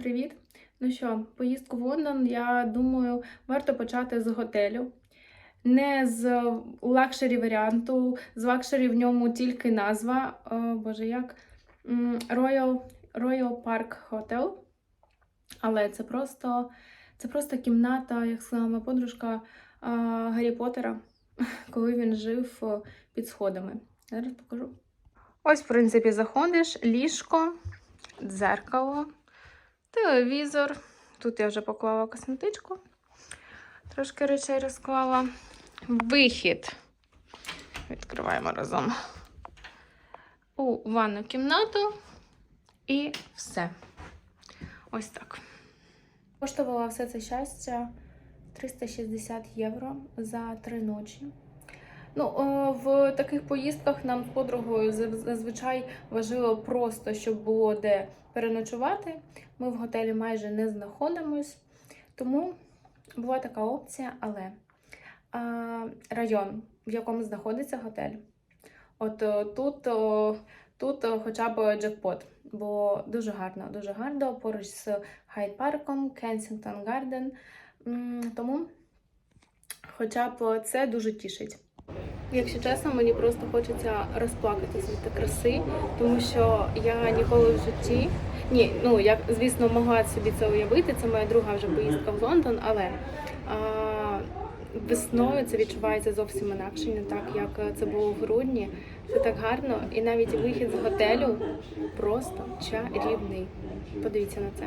Привіт! Ну що, поїздку в Лондон, я думаю, варто почати з готелю. Не з лакшері варіанту. З лакшері в ньому тільки назва. О, Боже, як Royal, Royal Park Hotel. Але це просто, це просто кімната, як сказала моя подружка Гаррі Поттера, коли він жив під сходами. Зараз покажу. Ось, в принципі, заходиш, ліжко, дзеркало, телевізор. Тут я вже поклала косметичку, трошки речей розклала. Вихід. Відкриваємо разом. У ванну кімнату і все. Ось так. Коштувала все це щастя 360 євро за три ночі. Ну, е, в таких поїздках нам з подругою зазвичай важливо просто, щоб було де переночувати. Ми в готелі майже не знаходимось, тому була така опція, але район, в якому знаходиться готель, от е, тут, тут е, хоча б джекпот, бо дуже гарно, дуже гарно поруч з Хайд парком, Кенсінгтон Гарден. Тому хоча б це дуже тішить. Якщо чесно, мені просто хочеться розплакатися від краси, тому що я ніколи в житті. Ні, ну я, звісно, могла собі це уявити. Це моя друга вже поїздка в Лондон, але а, весною це відчувається зовсім інакше, не так як це було в грудні. Це так гарно, і навіть вихід з готелю просто чарівний. Подивіться на це.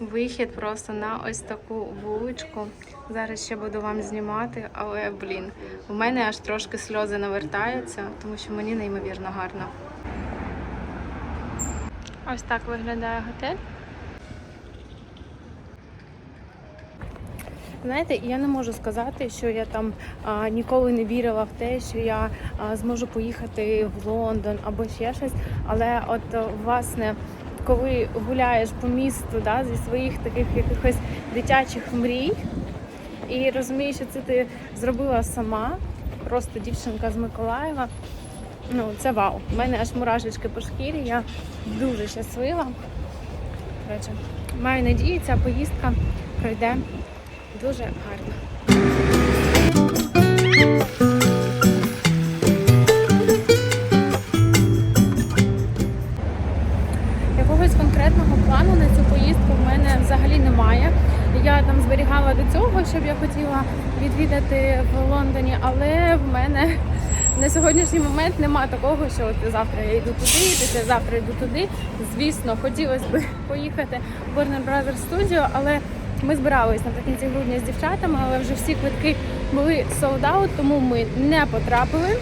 Вихід просто на ось таку вуличку. Зараз ще буду вам знімати, але блін, у мене аж трошки сльози навертаються, тому що мені неймовірно гарно. Ось так виглядає готель. Знаєте, я не можу сказати, що я там а, ніколи не вірила в те, що я а, зможу поїхати в Лондон або ще щось. Але от власне, коли гуляєш по місту да, зі своїх таких якихось дитячих мрій, і розумієш, що це ти зробила сама, просто дівчинка з Миколаєва. Ну, це вау. У мене аж мурашечки по шкірі, я дуже щаслива. Коротше, маю надію, ця поїздка пройде дуже гарно. Якогось конкретного плану на цю поїздку в мене взагалі немає. Я там зберігала до цього, щоб я хотіла відвідати в Лондоні, але в мене на сьогоднішній момент нема такого, що от завтра я йду туди, післязавтра йду туди. Звісно, хотілося б поїхати в Warner Brothers Studio, але ми збирались наприкінці грудня з дівчатами, але вже всі квитки були out, тому ми не потрапили.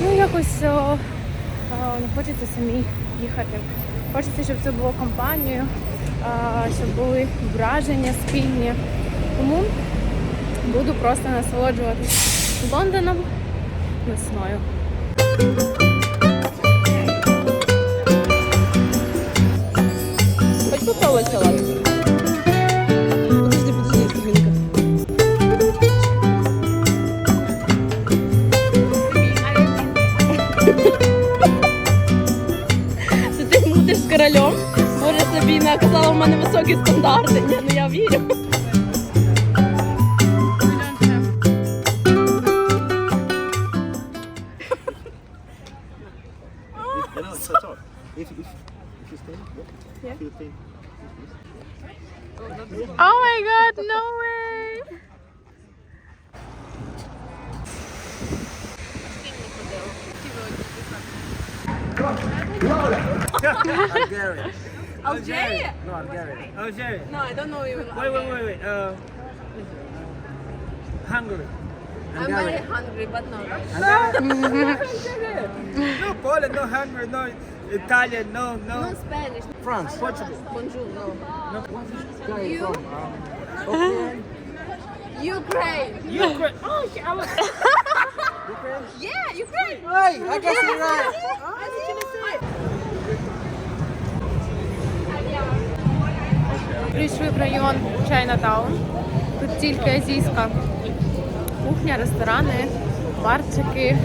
Ну, якось о, о, не хочеться самі їхати. Хочеться, щоб це було компанією, щоб були враження спільні. Тому буду просто насолоджуватись Лондоном весною. Сабіна казала, в мене високі стандарти. Ні, ну я вірю. Oh my god, no way! Algeria. Algeria? No, Algeria. Algeria. No, I don't know you. Wait, wait, wait, wait. Uh, Hungary. I'm very hungry, but no. No Poland, no Hungary, no Italian, no, No no. Spanish. France, Portugal. Bonjour, no. No. Where You? from? Um, Ukraine. Ukraine. Oh, okay, I was. Ukraine. Yeah, Ukraine. Hey, I guess you're right. Прийшли в район Чайнатаун. Тут тільки азійська кухня, ресторани, барчики,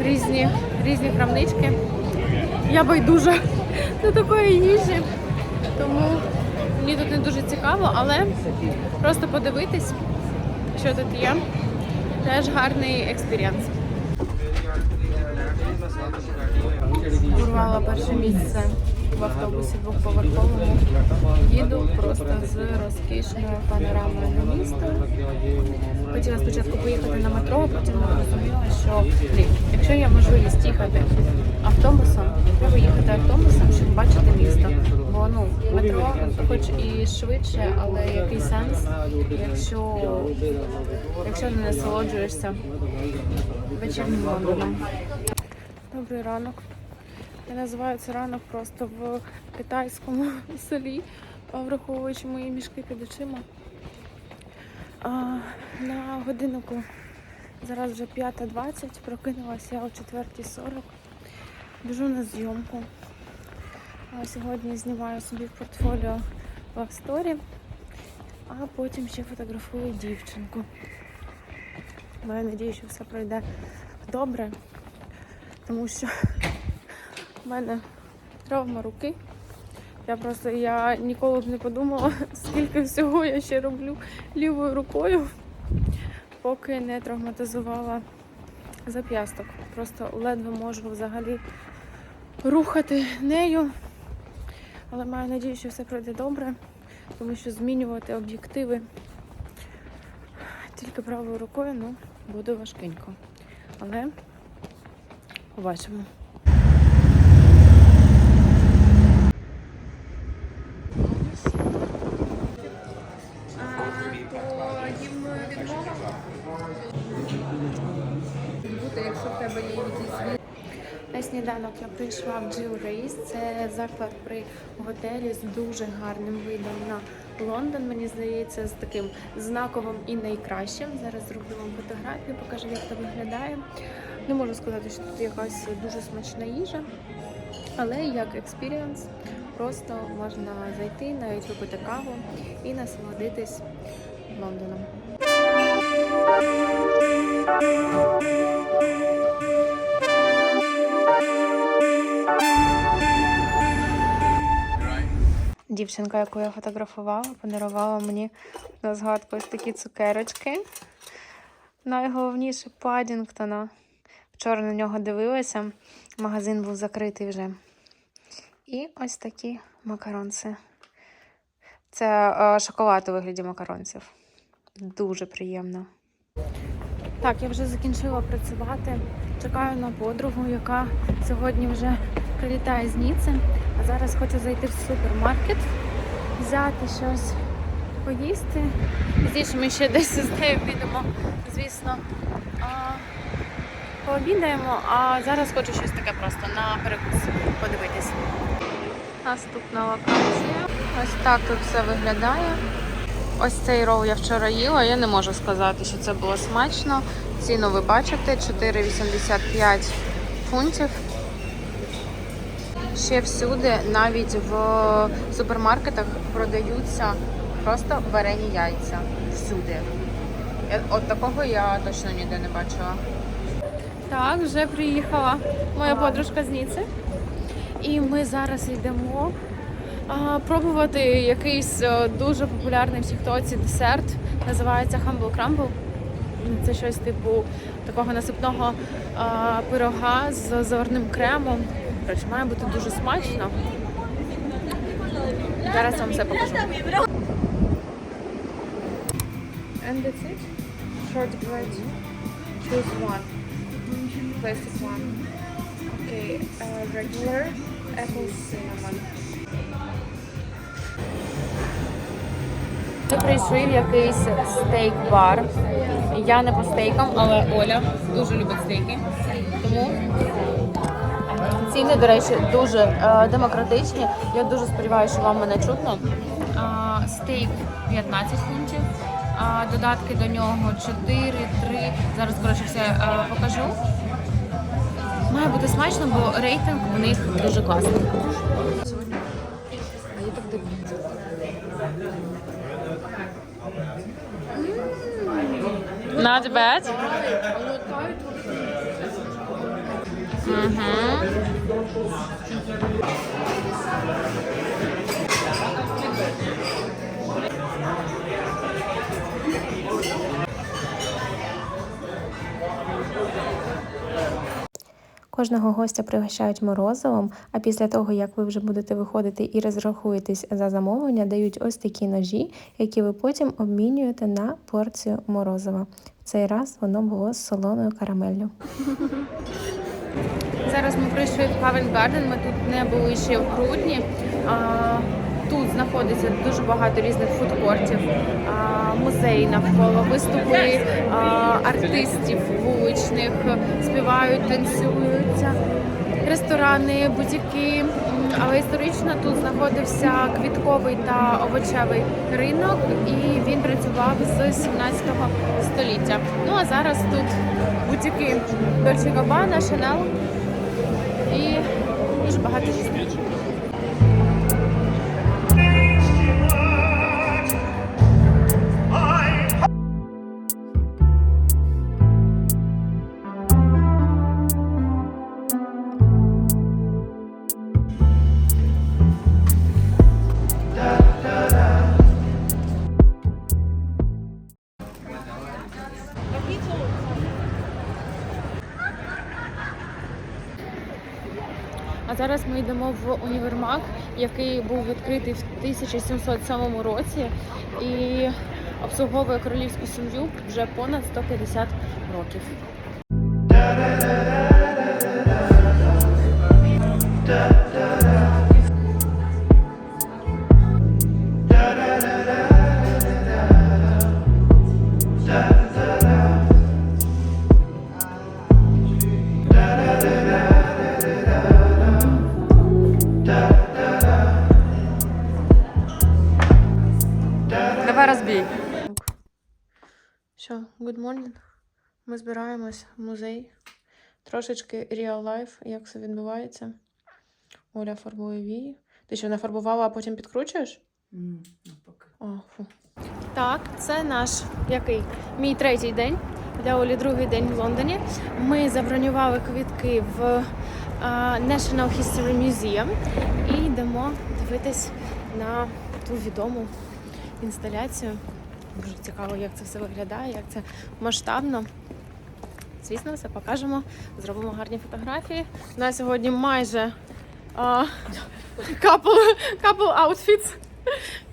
різні, різні крамнички. Я байдужа до такої їжі, тому Мені тут не дуже цікаво, але просто подивитись, що тут є. Теж гарний експірієнс. Урвала перше місце в автобусі двохповерховому. Їду просто з розкішною панорамою на місто. Хотіла спочатку поїхати на метро, потім зрозуміла, що якщо є можливість їхати автобусом, треба їхати автобусом, щоб бачити місто. Бо ну метро, хоч і швидше, але який сенс, якщо, якщо не насолоджуєшся вечірнім Лондоном. Добрий ранок. Я називаю це ранок просто в китайському селі, враховуючи мої мішки під очима. А, на годиннику зараз вже 5.20, прокинулася я о 4.40. Біжу на зйомку. А сьогодні знімаю собі в портфоліо Love Story, а потім ще фотографую дівчинку. Маю надію, що все пройде добре, тому що в мене травма руки. Я просто я ніколи б не подумала, скільки всього я ще роблю лівою рукою, поки не травматизувала зап'ясток. Просто ледве можу взагалі рухати нею. Але маю надію, що все пройде добре, тому що змінювати об'єктиви тільки правою рукою ну, буде важкенько. Але побачимо. то їм відмова бути, якщо в тебе є якісь на сніданок я прийшла в Jill Race. Це заклад при готелі з дуже гарним видом на Лондон. Мені здається, з таким знаковим і найкращим. Зараз зроблю вам фотографію, покажу, як це виглядає. Не можу сказати, що тут якась дуже смачна їжа, але як експірієнс просто можна зайти, навіть випити каву і насолодитись Лондоном. Дівчинка, яку я фотографувала, подарувала мені на згадку ось такі цукерочки. Найголовніше Падінгтона. Вчора на нього дивилася, магазин був закритий вже. І ось такі макаронці. Це е, шоколад у вигляді макаронців. Дуже приємно. Так, я вже закінчила працювати. Чекаю на подругу, яка сьогодні вже прилітає з Ніци. А зараз хочу зайти в супермаркет, взяти щось поїсти. Пізніше ми ще десь з нею підемо, звісно. Пообідаємо, а зараз хочу щось таке просто на перекус подивитись. Наступна локація. Ось так тут все виглядає. Ось цей рол я вчора їла. Я не можу сказати, що це було смачно. Ціну ви бачите 4,85 фунтів. Ще всюди, навіть в супермаркетах, продаються просто варені яйця. Всюди. Я- От такого я точно ніде не бачила. Так, вже приїхала моя подружка з Ніци. І ми зараз йдемо а, пробувати якийсь е, дуже популярний в Тіктоці десерт. Називається Humble Crumble. Це щось типу такого насипного а, пирога з заварним кремом. Коротше, має бути дуже смачно. Зараз вам все покажу. And that's it. Shortbread. Choose one. Plastic one. Okay, uh, regular apple cinnamon. Ми прийшли в якийсь стейк-бар. Я не по стейкам, але Оля дуже любить стейки. Тому ціни, до речі, дуже е, демократичні. Я дуже сподіваюся, що вам мене чутно. Стейк 15 фунтів. А, додатки до нього 4, 3. Зараз коротше все е, покажу. Має бути смачно, бо рейтинг у них дуже класний. Not bad. Кожного гостя пригощають морозивом, а після того, як ви вже будете виходити і розрахуєтесь за замовлення, дають ось такі ножі, які ви потім обмінюєте на порцію морозива. В цей раз воно було з солоною карамеллю. Зараз ми прийшли в Covent Garden, ми тут не були ще в грудні. Тут знаходиться дуже багато різних фудкортів, а, музеї навколо, виступи артистів вуличних, співають, танцюються, ресторани, бутіки. Але історично тут знаходився квітковий та овочевий ринок, і він працював з 17 століття. Ну а зараз тут бутіки Dolce Gabbana, Chanel і дуже багато різних. Ми йдемо в універмаг, який був відкритий в 1707 році і обслуговує королівську сім'ю вже понад 150 років. Ми збираємось в музей. Трошечки real life, як це відбувається. Оля фарбує вії. Ти що, нафарбувала, а потім підкручуєш? О, фу. Так, це наш який? Мій третій день. Для Олі другий день в Лондоні. Ми забронювали квітки в а, National History Museum і йдемо дивитись на ту відому інсталяцію. Дуже цікаво, як це все виглядає, як це масштабно. Звісно, все покажемо, зробимо гарні фотографії. У нас сьогодні майже а, couple, couple.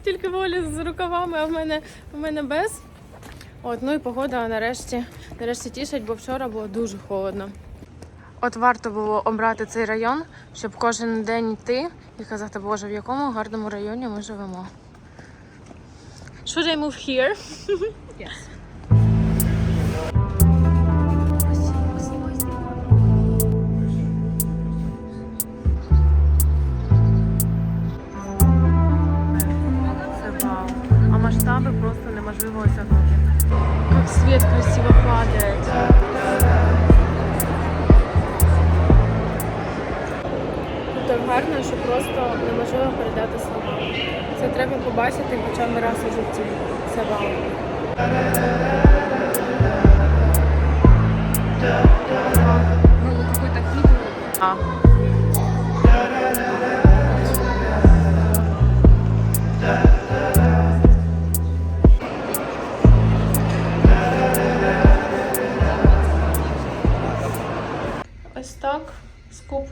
Тільки волі з рукавами, а в мене, в мене без. От, ну і погода нарешті, нарешті тішить, бо вчора було дуже холодно. От варто було обрати цей район, щоб кожен день йти і казати, боже, в якому гарному районі ми живемо. Should I move here? Це масштаби просто неможливо осягнути. Как свет красиво падает. Тут так гарно, що просто неможливо передати слова. Це треба побачити хоча б раз у житті. Це вау. А. Ось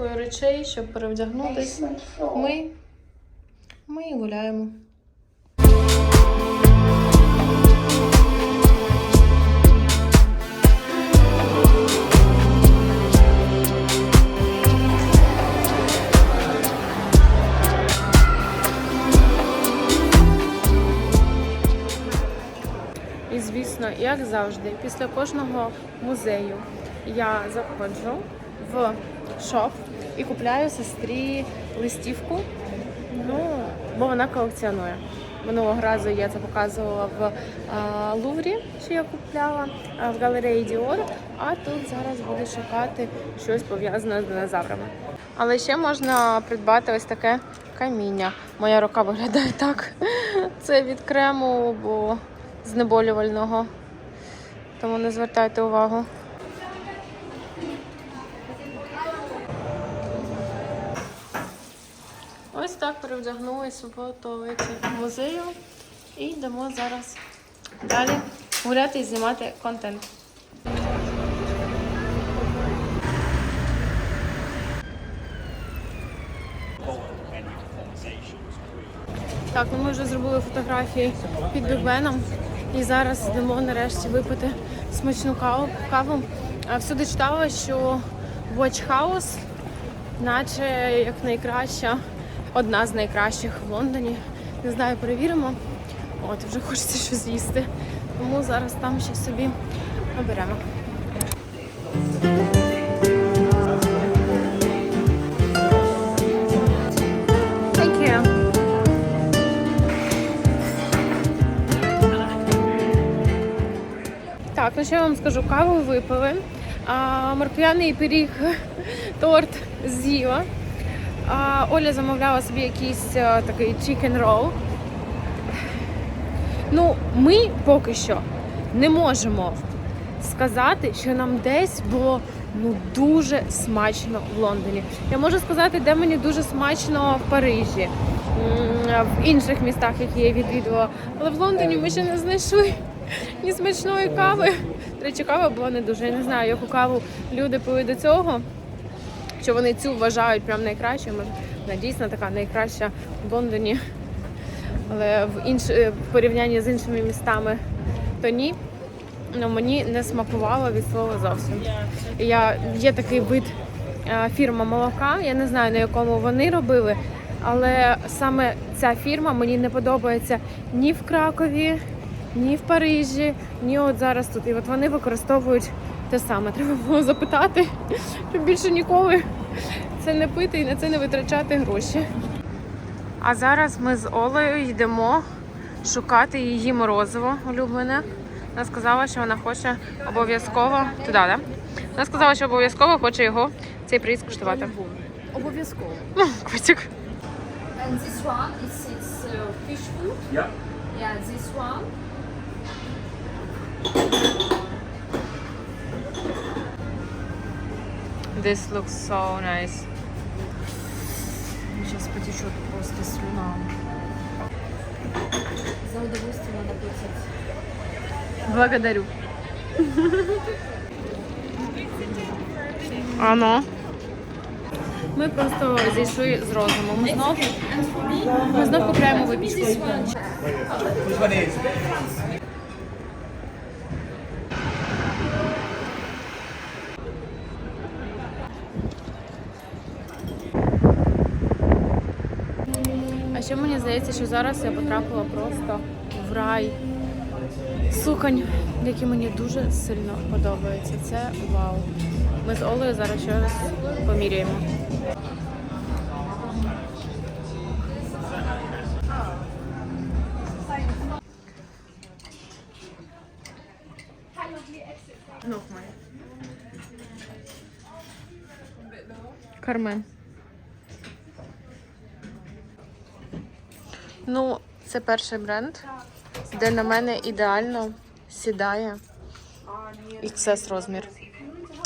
купою речей, щоб перевдягнутись. Ми, ми гуляємо. І звісно, як завжди, після кожного музею я заходжу в шоп і купляю сестрі листівку. Ну, бо вона колекціонує. Минулого разу я це показувала в а, Луврі, що я купляла, а, в галереї Діор, а тут зараз буду шукати щось пов'язане з динозаврами. Але ще можна придбати ось таке каміння. Моя рука виглядає так. Це від крему, бо знеболювального. Тому не звертайте увагу. Ось так перевдягнулись в туалеті музею. І йдемо зараз далі гуляти і знімати контент. Так, ну ми вже зробили фотографії під Бігбеном і зараз йдемо нарешті випити смачну каву. каву. Всюди читала, що Watch House, наче як найкраща, одна з найкращих в Лондоні. Не знаю, перевіримо. От, вже хочеться щось їсти. Тому зараз там ще собі оберемо. Так, ну що я вам скажу, каву випили, а, морквяний пиріг, торт з'їла. Оля замовляла собі якийсь а, такий chicken roll. Ну, ми поки що не можемо сказати, що нам десь було ну дуже смачно в Лондоні. Я можу сказати, де мені дуже смачно в Парижі, в інших містах, які я відвідувала. Але в Лондоні ми ще не знайшли ні смачної кави. До речі, кава була не дуже. Я не знаю, яку каву люди пили до цього. Що вони цю вважають прям найкращою. Вона дійсно така найкраща в Лондоні. Але в інш... в порівнянні з іншими містами то ні. Ну, мені не смакувало від слова зовсім. Я, є такий вид е, фірма молока, я не знаю на якому вони робили, але саме ця фірма мені не подобається ні в Кракові, ні в Парижі, ні от зараз тут. І от вони використовують те саме. Треба було запитати, щоб більше ніколи це не пити і на це не витрачати гроші. А зараз ми з Олею йдемо шукати її морозиво улюблене. Вона сказала, що вона хоче обов'язково туди, да? Вона сказала, що обов'язково хоче його цей приїзд куштувати. Обов'язково. Ну, котик. And this one is it's uh, fish food. Yeah. Yeah, this one. This looks so nice. Сейчас потечет просто слюна. За удовольствие надо платить. Благодарю. Ано. Ми просто зійшли з розуму. Ми знов, ми знов купляємо випічку. Мені здається, що зараз я потрапила просто в рай суконь, які мені дуже сильно подобаються. Це вау. Ми з Олею зараз ще раз поміряємо. Кармен. Ну, це перший бренд, де на мене ідеально сідає XS розмір.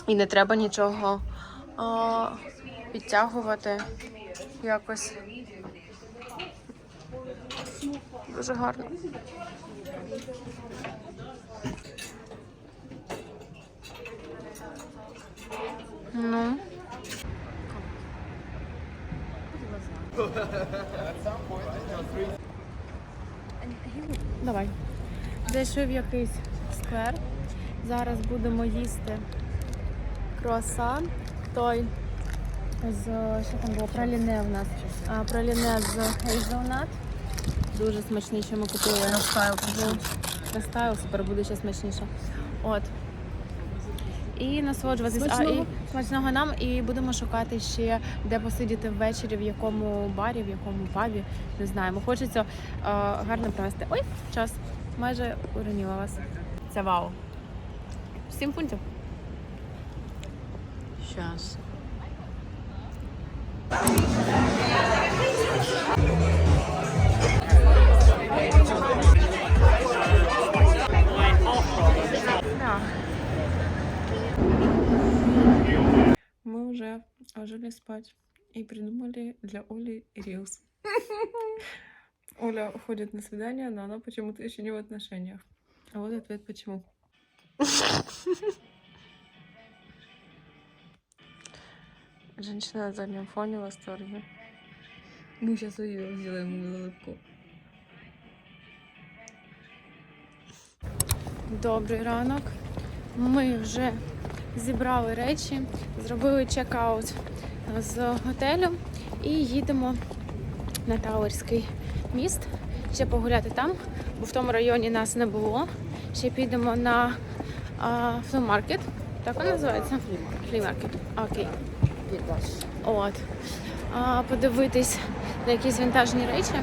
І не треба нічого а, підтягувати якось. Дуже гарно. Ну. Давай. Зайшов якийсь сквер. Зараз будемо їсти круасан. Той з що там було? Праліне в нас. А, праліне з хейзелнат. Дуже смачний, що ми купили. Настайл. Настайл, супер, буде ще смачніше. От. І насолоджуватись. А, і смачного нам. І будемо шукати ще, де посидіти ввечері, в якому барі, в якому пабі. Не знаємо. Хочеться е, гарно провести. Ой, час. Майже уроніла вас. Це вау. Сім фунтів. Сейчас. Уже ложили спать и придумали для Оли рилс. Оля уходит на свидание, но она почему-то еще не в отношениях. А вот ответ почему. Женщина на заднем фоне в восторге. Мы сейчас ее сделаем улыбку. Добрий ранок. Ми вже зібрали речі, зробили чек-аут з готелю і їдемо на Тауерський міст. Ще погуляти там, бо в тому районі нас не було. Ще підемо на а, фломаркет. Так він називається? Флімаркет. Окей. От. А, подивитись на якісь вінтажні речі.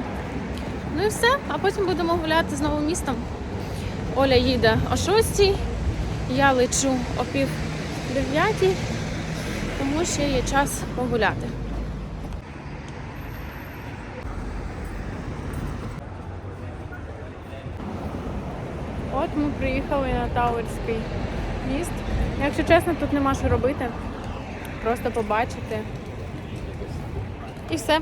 Ну і все. А потім будемо гуляти знову містом. Оля їде о 6, я лечу о пів дев'ятій, тому ще є час погуляти. От ми приїхали на Тауерський міст. Якщо чесно, тут нема що робити. Просто побачити. І все.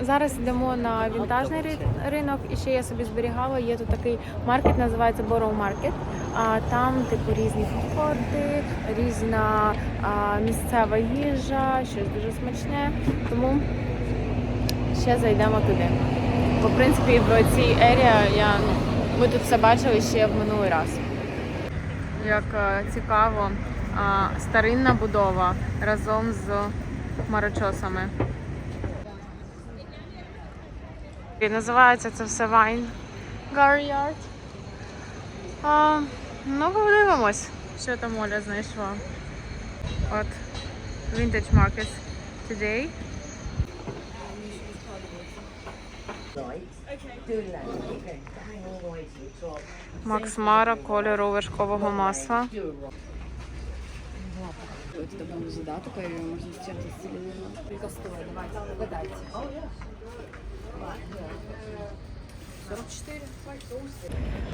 Зараз йдемо на вінтажний ринок. І ще я собі зберігала. Є тут такий маркет, називається Borough Market. А там, типу, різні фудкорти, різна а, місцева їжа, щось дуже смачне. Тому ще зайдемо туди. Бо, в принципі, в цій ерії я ну, ми тут все бачили ще в минулий раз. Як е, цікаво, старинна будова разом з хмарочосами. І називається це все Wine Garyard. А, ну, подивимось, що там Оля знайшла. От Vintage Market today. Макс Мара кольору вершкового масла. Был задаток, и можно с чем-то стилизовать.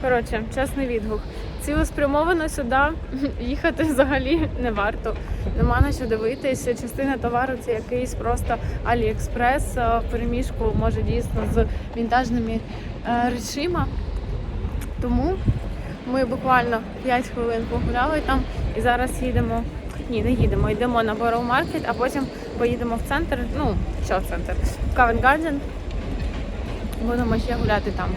Коротше, чесний відгук. Цілеспрямовано сюди їхати взагалі не варто. Нема на що дивитися. Частина товару це якийсь просто Аліекспрес е, в переміжку, може дійсно з вінтажними е, речима. Тому ми буквально 5 хвилин погуляли там і зараз їдемо. Ні, не їдемо, йдемо на Borough Market, а потім поїдемо в центр. Ну, що в центр? В Covent Garden. Будемо ще гуляти там.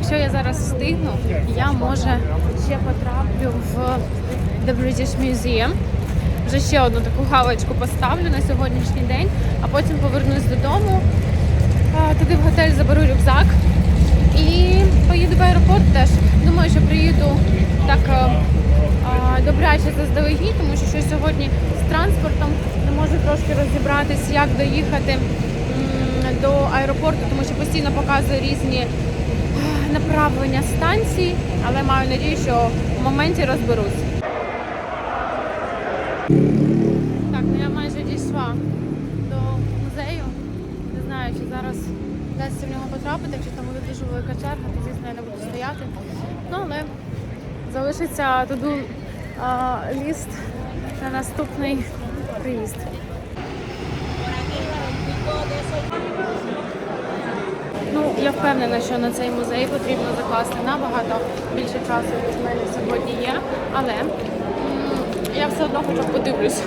Якщо я зараз встигну, я може ще потраплю в The British Museum. Вже ще одну таку галочку поставлю на сьогоднішній день, а потім повернусь додому. Туди в готель заберу рюкзак і поїду в аеропорт теж. Думаю, що приїду так а, добряче заздалегідь, тому що щось сьогодні з транспортом не можу трошки розібратись, як доїхати до аеропорту, тому що постійно показує різні направлення станцій, але маю надію, що в моменті розберусь. Так, ну я майже дійшла до музею. Не знаю, чи зараз вдасться в нього потрапити, чи там буде дуже велика черга, то звісно я не буду стояти. Ну, але залишиться туди ліст на наступний приїзд. Ну, я впевнена, що на цей музей потрібно закласти набагато більше часу, ніж в мене сьогодні є. Але м, я все одно хоча подивлюсь.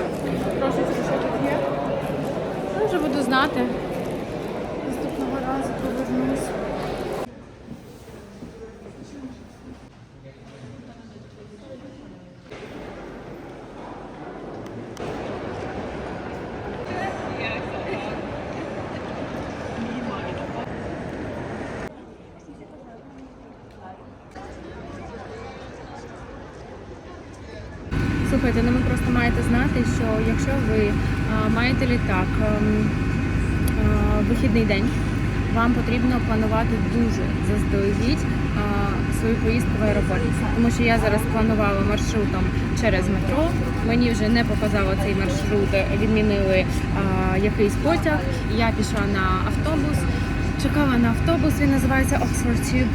Прошу, що тут є. Я вже буду знати. Наступного разу повернусь. Слухайте, ну ви просто маєте знати, що якщо ви маєте літак ем, вихідний день, вам потрібно планувати дуже заздалегідь свою поїздку в аеропорт. Тому що я зараз планувала маршрутом через метро. Мені вже не показало цей маршрут, відмінили якийсь потяг. Я пішла на автобус, чекала на автобус. Він називається Oxford Tube.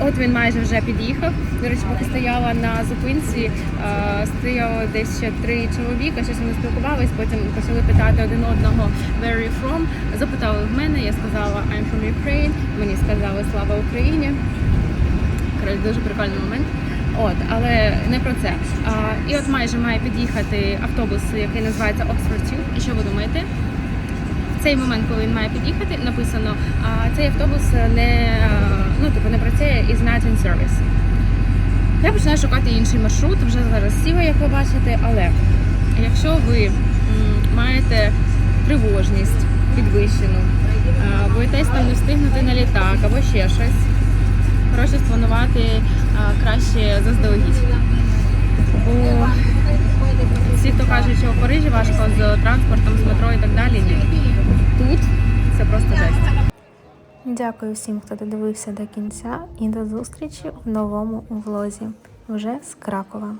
От він майже вже під'їхав. До речі, поки стояла на зупинці, е, стояло десь ще три чоловіка, щось вони спілкувались, потім почали питати один одного where are you from. Запитали в мене, я сказала I'm from Ukraine. Мені сказали слава Україні. Коротше, дуже прикольний момент. От, але не про це. А, і от майже має під'їхати автобус, який називається Oxford Tube. І що ви думаєте? В цей момент, коли він має під'їхати, написано, а цей автобус не ну типу не працює is not in service. Я починаю шукати інший маршрут, вже зараз сіла, як ви бачите, але якщо ви маєте тривожність підвищену, боїтесь там не встигнути на літак або ще щось, краще спланувати краще заздалегідь. Бо всі, хто кажуть, що в Парижі важко з транспортом, з метро і так далі, ні. Тут це просто жесть. Дякую всім, хто додивився до кінця, і до зустрічі в новому влозі вже з Кракова.